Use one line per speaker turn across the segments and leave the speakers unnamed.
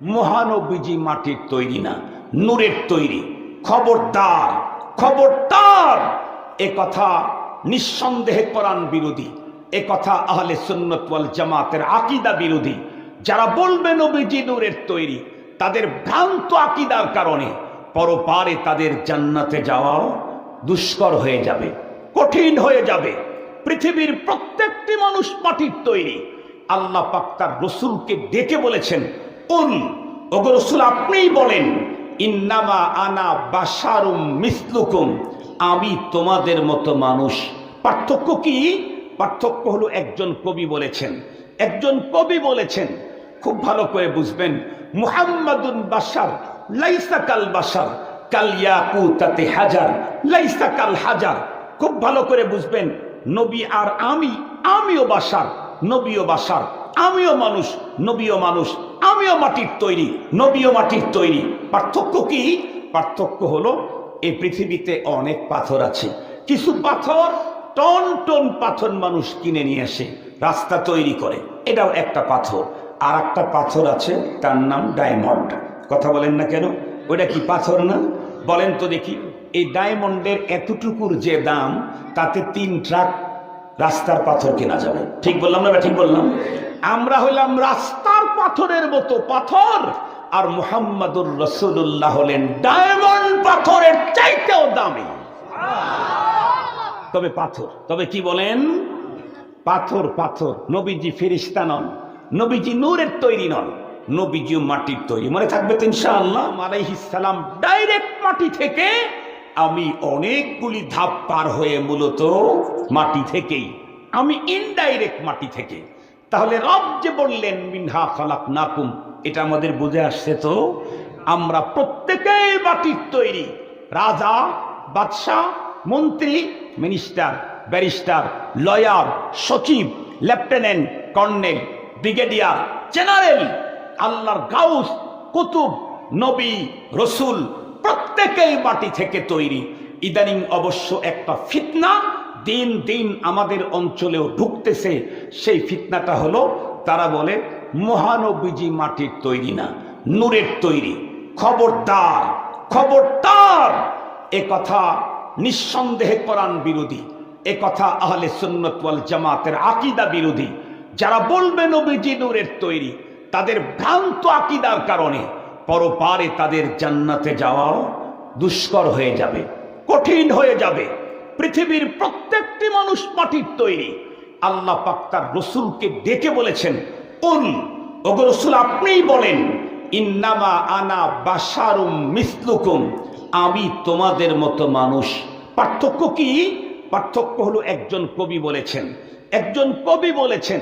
মহানবীজি মাটির তৈরি না, নূরের তৈরি। খবরদার খবরদার। এ কথা নিঃসন্দেহে কোরআন বিরোধী। এ কথা আহলে সুন্নত ওয়াল জামাতের আকিদা বিরোধী। যারা বলবে নবীজি নূরের তৈরি, তাদের ভ্রান্ত আকিদার কারণে পরপারে তাদের জান্নাতে যাওয়াও দুষ্কর হয়ে যাবে, কঠিন হয়ে যাবে। পৃথিবীর প্রত্যেকটি মানুষ মাটির তৈরি। আল্লাহ পাক তার রসুলকে ডেকে বলেছেন উল ওগো রসুল আপনিই বলেন, ইন্নামা আনা বাসারুম মিসলুকুম আমি তোমাদের মতো মানুষ। পার্থক্য কি? পার্থক্য হলো একজন কবি বলেছেন। একজন কবি বলেছেন, খুব ভালো করে বুঝবেন, মুহাম্মাদুন বাসার লাইসা কাল বাসার কাল ইয়াকুতাতে হাজার, লাইসা কাল হাজার খুব ভালো করে বুঝবেন, নবী আর আমি, আমিও বাসার নবীও বাসার আমিও মানুষ, নবীও মানুষ আমিও মাটির তৈরি, নবীও মাটির তৈরি। পার্থক্য কি? পার্থক্য হলো, এই পৃথিবীতে অনেক পাথর আছে। কিছু পাথর টন টন পাথর মানুষ কিনে নিয়ে আসে, রাস্তা তৈরি করে। এটাও একটা পাথর। আর একটা পাথর আছে, তার নাম ডায়মন্ড। কথা বলেন না কেন? ওটা কি পাথর না? বলেন তো দেখি। এই ডায়মন্ডের এতটুকুর যে দাম, তাতে তিন ট্রাক রাস্তার পাথর কেনা যাবে। ঠিক বললাম না ঠিক বললাম? আমরা হইলাম রাস্তার পাথরের মতো পাথর, আর মুহাম্মাদুর রসুল্লাহ হলেন ডায়মন্ড পাথরের চাইতেও দামি। তবে পাথর, তবে কি বলেন? পাথর পাথর, নবীজি ফেরিস্তা নন, নবীজি নূরের তৈরি নন নবীজিও মাটির তৈরি। মনে থাকবে তো ইনশাআল্লাহ? আলাইহিস সালাম ডাইরেক্ট মাটি থেকে আমি অনেকগুলি ধাপ পার হয়ে মূলত মাটি থেকেই, আমি ইনডাইরেক্ট মাটি থেকে। তাহলে রব যে বললেন, মিনহা খালাক নাকুম এটা আমাদের বুঝে আসছে তো? আমরা প্রত্যেকেই মাটির তৈরি। রাজা, বাদশাহ, মন্ত্রী মিনিস্টার ব্যারিস্টার লয়ার সচিব লেফটেন্যান্ট কর্নেল ব্রিগেডিয়ার জেনারেল আল্লাহর গাউস, কুতুব, নবী, রসুল, প্রত্যেকেই মাটি থেকে তৈরি। ইদানিং অবশ্য একটা ফিতনা দিন দিন আমাদের অঞ্চলেও ঢুকতেছে, সেই ফিতনাটা হলো, তারা বলে, মহানবীজি মাটির তৈরি না, নূরের তৈরি, খবরদার খবরদার। এ কথা নিঃসন্দেহে কোরআন বিরোধী, এ কথা আহলে সুন্নত ওয়াল জামাতের আকিদা বিরোধী। যারা বলবে নবীজি নূরের তৈরি, তাদের ভ্রান্ত আকিদার কারণে পরপারে তাদের জান্নাতে যাওয়াও দুষ্কর হয়ে যাবে, কঠিন হয়ে যাবে। পৃথিবীর প্রত্যেকটি মানুষ মাটির তৈরি। আল্লাহ পাক তার রসুলকে ডেকে বলেছেন উল ওগো রসুল আপনিই বলেন, ইন্নামা আনা বাসারুম মিসলুকুম, আমি তোমাদের মতো মানুষ। পার্থক্য কি? পার্থক্য হলো একজন কবি বলেছেন। একজন কবি বলেছেন,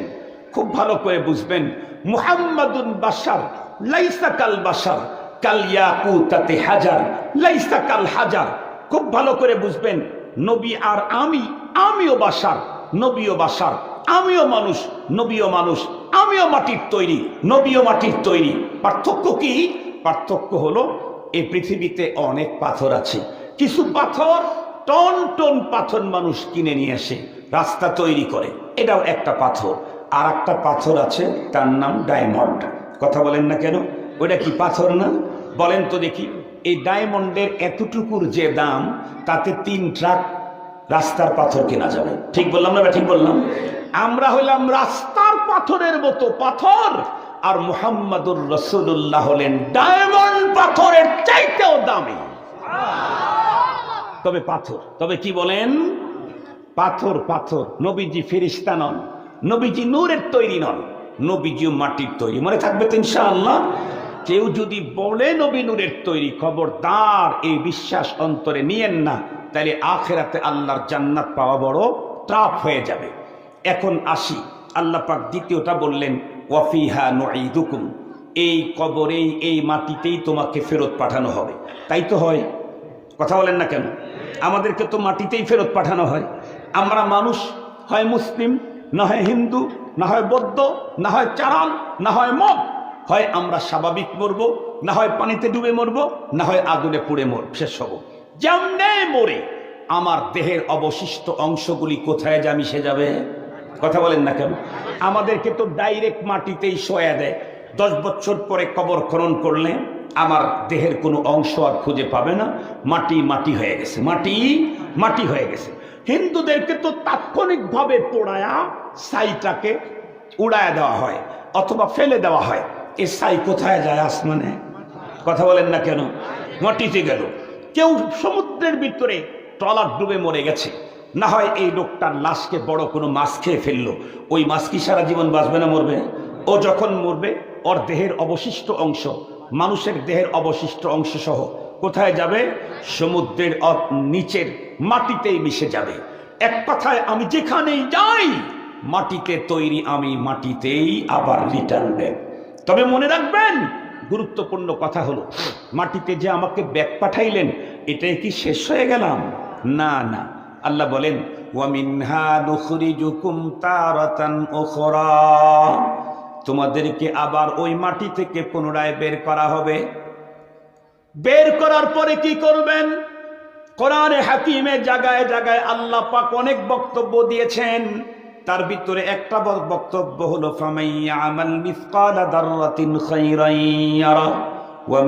খুব ভালো করে বুঝবেন, মুহাম্মাদুন বাসার লাইসা কাল বাসার কাল ইয়াকুতাতে হাজার, লাইসা কাল হাজার। খুব ভালো করে বুঝবেন নবী আর আমি, আমিও বাসার, নবীও বাসার, আমিও মানুষ, নবীও মানুষ, আমিও মাটির তৈরি, নবীও মাটির তৈরি। পার্থক্য কি? পার্থক্য হলো, এই পৃথিবীতে অনেক পাথর আছে। কিছু পাথর টন টন পাথর মানুষ কিনে নিয়ে আসে, রাস্তা তৈরি করে। এটাও একটা পাথর। আর একটা পাথর আছে, তার নাম ডায়মন্ড। কথা বলেন না কেন? ওইটা কি পাথর না? বলেন তো দেখি। এই ডায়মন্ডের এতটুকুর যে দাম, তাতে তিন ট্রাক রাস্তার পাথর কেনা যাবে। ঠিক বললাম না ঠিক বললাম? আমরা হইলাম রাস্তার পাথরের মতো পাথর, আর মুহাম্মাদুর রসুল্লাহ হলেন ডায়মন্ড পাথরের চাইতেও দামি। তবে পাথর, তবে কি বলেন? পাথর পাথর, নবীজি ফেরিস্তা নন, নবীজি নূরের তৈরি নন, নবীজিও মাটির তৈরি। মনে থাকবে তো ইনশাআল্লাহ? কেউ যদি বলে নবী নূরের তৈরি খবরদার এই বিশ্বাস অন্তরে নিয়েন না, তাহলে আখেরাতে আল্লাহর জান্নাত পাওয়া বড় ট্রাপ হয়ে যাবে। এখন আসি, আল্লাহ পাক দ্বিতীয়টা বললেন, ওয়াফিহা নুঈদুকুম এই কবরেই, এই মাটিতেই তোমাকে ফেরত পাঠানো হবে। তাই তো হয়? কথা বলেন না কেন? আমাদেরকে তো মাটিতেই ফেরত পাঠানো হয়। আমরা মানুষ, হয় মুসলিম, না হয় হিন্দু, না হয় বৌদ্ধ, না হয় চারাল, না হয় মগ হয় আমরা স্বাভাবিক মরব, না হয় পানিতে ডুবে মরব, না হয় আগুনে পুড়ে মর, শেষ হব। যেমনে মরে, আমার দেহের অবশিষ্ট অংশগুলি কোথায় যা মিশে যাবে? কথা বলেন না কেন? আমাদেরকে তো ডাইরেক্ট মাটিতেই শোয়া দেয়। দশ বছর পরে কবর খনন করলে আমার দেহের কোনো অংশ আর খুঁজে পাবে না। মাটি মাটি হয়ে গেছে, মাটি মাটি হয়ে গেছে। হিন্দুদেরকে তো তাৎক্ষণিকভাবে পোড়ায়া সাইটাকে উড়ায় দেওয়া হয় অথবা ফেলে দেওয়া হয়। এ সাই কোথায় যায় আসমানে? কথা বলেন না কেন? মাটিতে গেল। কেউ সমুদ্রের ভিতরে ট্রলার ডুবে মরে গেছে। না হয় এই লোকটার লাশকে বড় কোনো মাছ খেয়ে ফেলল। ওই মাছ কি সারা জীবন বাঁচবে না মরবে? ও যখন মরবে, ওর দেহের অবশিষ্ট অংশ, মানুষের দেহের অবশিষ্ট অংশ সহ কোথায় যাবে? সমুদ্রের নিচের মাটিতেই মিশে যাবে। এক কথায়, আমি যেখানেই যাই, মাটিতে তৈরি আমি, মাটিতেই আবার রিটার্ন দেব। তবে মনে রাখবেন, গুরুত্বপূর্ণ কথা হলো, মাটিতে যে আমাকে ব্যাগ পাঠাইলেন, এটাই কি শেষ হয়ে গেলাম? না না। আল্লাহ বলেন তোমাদেরকে আবার ওই মাটি থেকে পুনরায় বের করা হবে। বের করার পরে কি করবেন? কোরআনে হাকিমে জায়গায় জায়গায় আল্লাহ পাক অনেক বক্তব্য দিয়েছেন। তার ভিতরে একটা ব- বক্তব্য হলো ফামাইয়া আমাল মিসকালা দাররাতিন খাইরান ইয়ারা ওয়া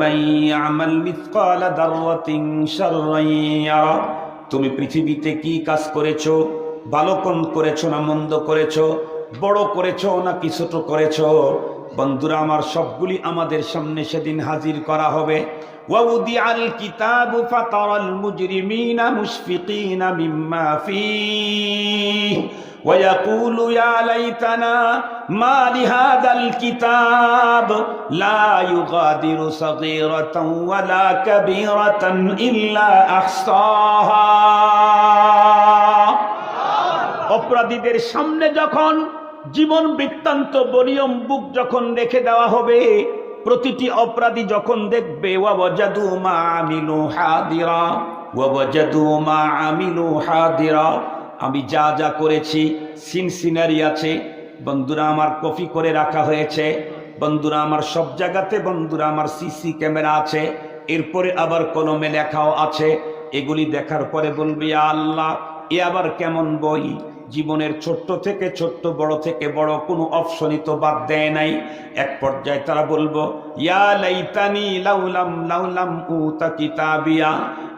আমাল মিসকালা দাররাতিন শাররান ইয়ারা তুমি পৃথিবীতে কি কাজ করেছো ভালো কোন করেছো না মন্দ করেছো বড় করেছো নাকি ছোট করেছো বন্ধুরা আমার সবগুলি আমাদের সামনে সেদিন হাজির করা হবে ووضع الكتاب فترى المجرمين مشفقين مما فيه ويقول يا ليتنا ما لهذا الكتاب لا يغادر صغيرة ولا كبيرة إلا أحصاها অপরাধীদের সামনে যখন জীবন বৃত্তান্ত বনিয়ম বুক যখন রেখে দেওয়া হবে প্রতিটি অপরাধী যখন দেখবে ওয়াজাদু মা আমিলু হাদিরা ওয়াজাদু মা আমিলু হাদিরা আমি যা যা করেছি সিন সিনারি আছে, বন্ধুরা আমার কপি করে রাখা হয়েছে, বন্ধুরা আমার সব জায়গাতে, বন্ধুরা আমার সিসি ক্যামেরা আছে, এরপরে আবার কলমে লেখাও আছে, এগুলি দেখার পরে বলবি আল্লাহ, এ আবার কেমন বই? জীবনের ছোট্ট থেকে ছোট্ট, বড় থেকে বড় কোনো অপশনই তো বাদ দেয় নাই। এক পর্যায়ে তারা বলব, ইয়া লাইতানি লাউলাম লাউলাম উতা কিতাবিয়া।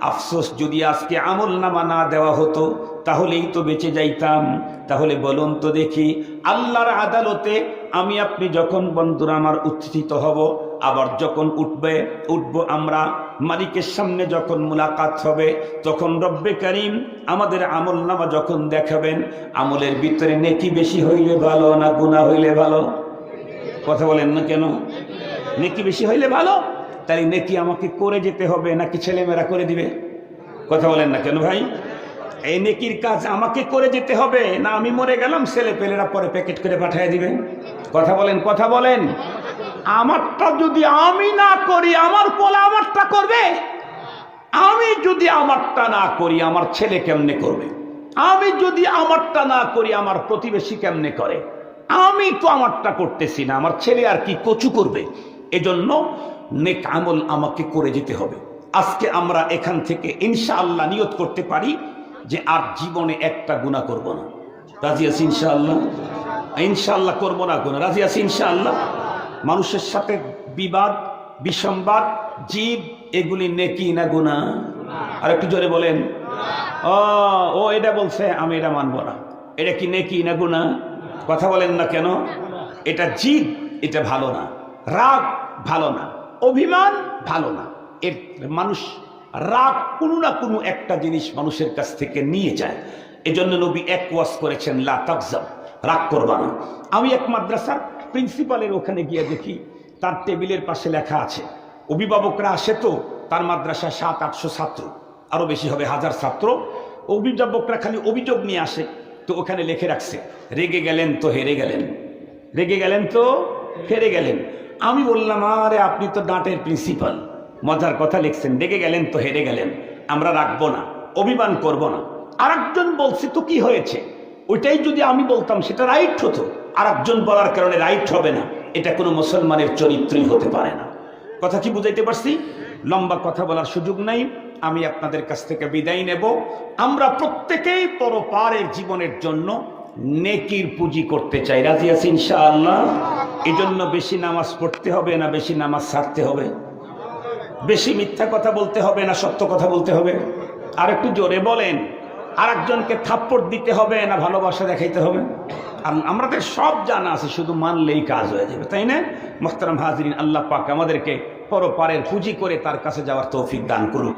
আফসোস যদি আজকে আমল নামা না দেওয়া হতো তাহলেই তো বেঁচে যাইতাম। তাহলে বলুন তো দেখি, আল্লাহর আদালতে আমি আপনি যখন বন্ধুরা আমার উত্থিত হব, আবার যখন উঠবে, উঠব আমরা, মালিকের সামনে যখন মুলাকাত হবে, তখন রব্বে করিম আমাদের আমল নামা যখন দেখাবেন, আমলের ভিতরে নেকি বেশি হইলে ভালো না গুণা হইলে ভালো? কথা বলেন না কেন? নেকি বেশি হইলে ভালো? তাই নেকি আমাকে করে যেতে হবে নাকি ছেলেমেয়েরা করে দিবে? কথা বলেন না কেন ভাই? এই নেকির কাজ আমাকে করে যেতে হবে। না, আমি মরে গেলাম, ছেলে পেলেরা পরে প্যাকেট করে পাঠিয়ে দিবে। কথা বলেন কথা বলেন। আমারটা যদি আমি না করি, আমার পোলা আমারটা করবে? আমি যদি আমারটা না করি, আমার ছেলে কেমনে করবে? আমি যদি আমারটা না করি, আমার প্রতিবেশী কেমনে করে? আমি তো আমারটা করতেছি না, আমার ছেলে আর কি কচু করবে? এজন্য নেক আমল আমাকে করে যেতে হবে। আজকে আমরা এখান থেকে ইনশাআল্লাহ নিয়ত করতে পারি। যে আর জীবনে একটা গুণা করব না। রাজি আছি ইনশাআল্লাহ? ইনশাআল্লাহ করব না গুণা রাজি আছি ইনশাআল্লাহ? মানুষের সাথে বিবাদ, বিসম্বাদ জীব এগুলি নেকি না গুণা আর একটু জোরে বলেন। ও এটা বলছে, আমি এটা মানব না। এটা কি নেকি না গুণা কথা বলেন না কেন? এটা জিদ, এটা ভালো না। রাগ ভালো না। অভিমান ভালো না। এর মানুষ রাগ কোনো না কোনো একটা জিনিস মানুষের কাছ থেকে নিয়ে যায়। এজন্য নবী এক ওয়াজ করেছেন, লা রাগ করবা না। আমি এক মাদ্রাসার প্রিন্সিপালের ওখানে গিয়ে দেখি, তার টেবিলের পাশে লেখা আছে, অভিভাবকরা আসে তো, তার মাদ্রাসায় সাত, আটশো ছাত্র আরও বেশি হবে, হাজার ছাত্র। অভিভাবকরা খালি অভিযোগ নিয়ে আসে, তো ওখানে লিখে রাখছে, রেগে গেলেন তো হেরে গেলেন। রেগে গেলেন তো হেরে গেলেন। আমি বললাম, আরে, আপনি তো ডাঁটের প্রিন্সিপাল। মজার কথা লিখছেন, রেগে গেলেন তো হেরে গেলেন, আমরা রাখব না, অভিমান করব না। আর একজন বলছে, তো কি হয়েছে? ওইটাই যদি আমি বলতাম, সেটা রাইট হতো। আর একজন বলার কারণে রাইট হবে না। এটা কোনো মুসলমানের চরিত্রই হতে পারে না। কথা কি বুঝাইতে পারছি? লম্বা কথা বলার সুযোগ নাই। আমি আপনাদের কাছ থেকে বিদায় নেব। আমরা প্রত্যেকেই পরপারের জীবনের জন্য নেকির পুঁজি করতে চাই। রাজি আছি ইনশাআল্লাহ। এজন্য বেশি নামাজ পড়তে হবে না বেশি নামাজ ছাড়তে হবে। বেশি মিথ্যা কথা বলতে হবে না সত্য কথা বলতে হবে? আর একটু জোরে বলেন আর একজনকে থাপ্পড় দিতে হবে না ভালোবাসা দেখাইতে হবে? আর আমাদের সব জানা আছে, শুধু মানলেই কাজ হয়ে যাবে, তাই না? মোখতারাম হাজরিন, আল্লাহ পাক আমাদেরকে পরপারের পুঁজি করে তার কাছে যাওয়ার তৌফিক দান করুক।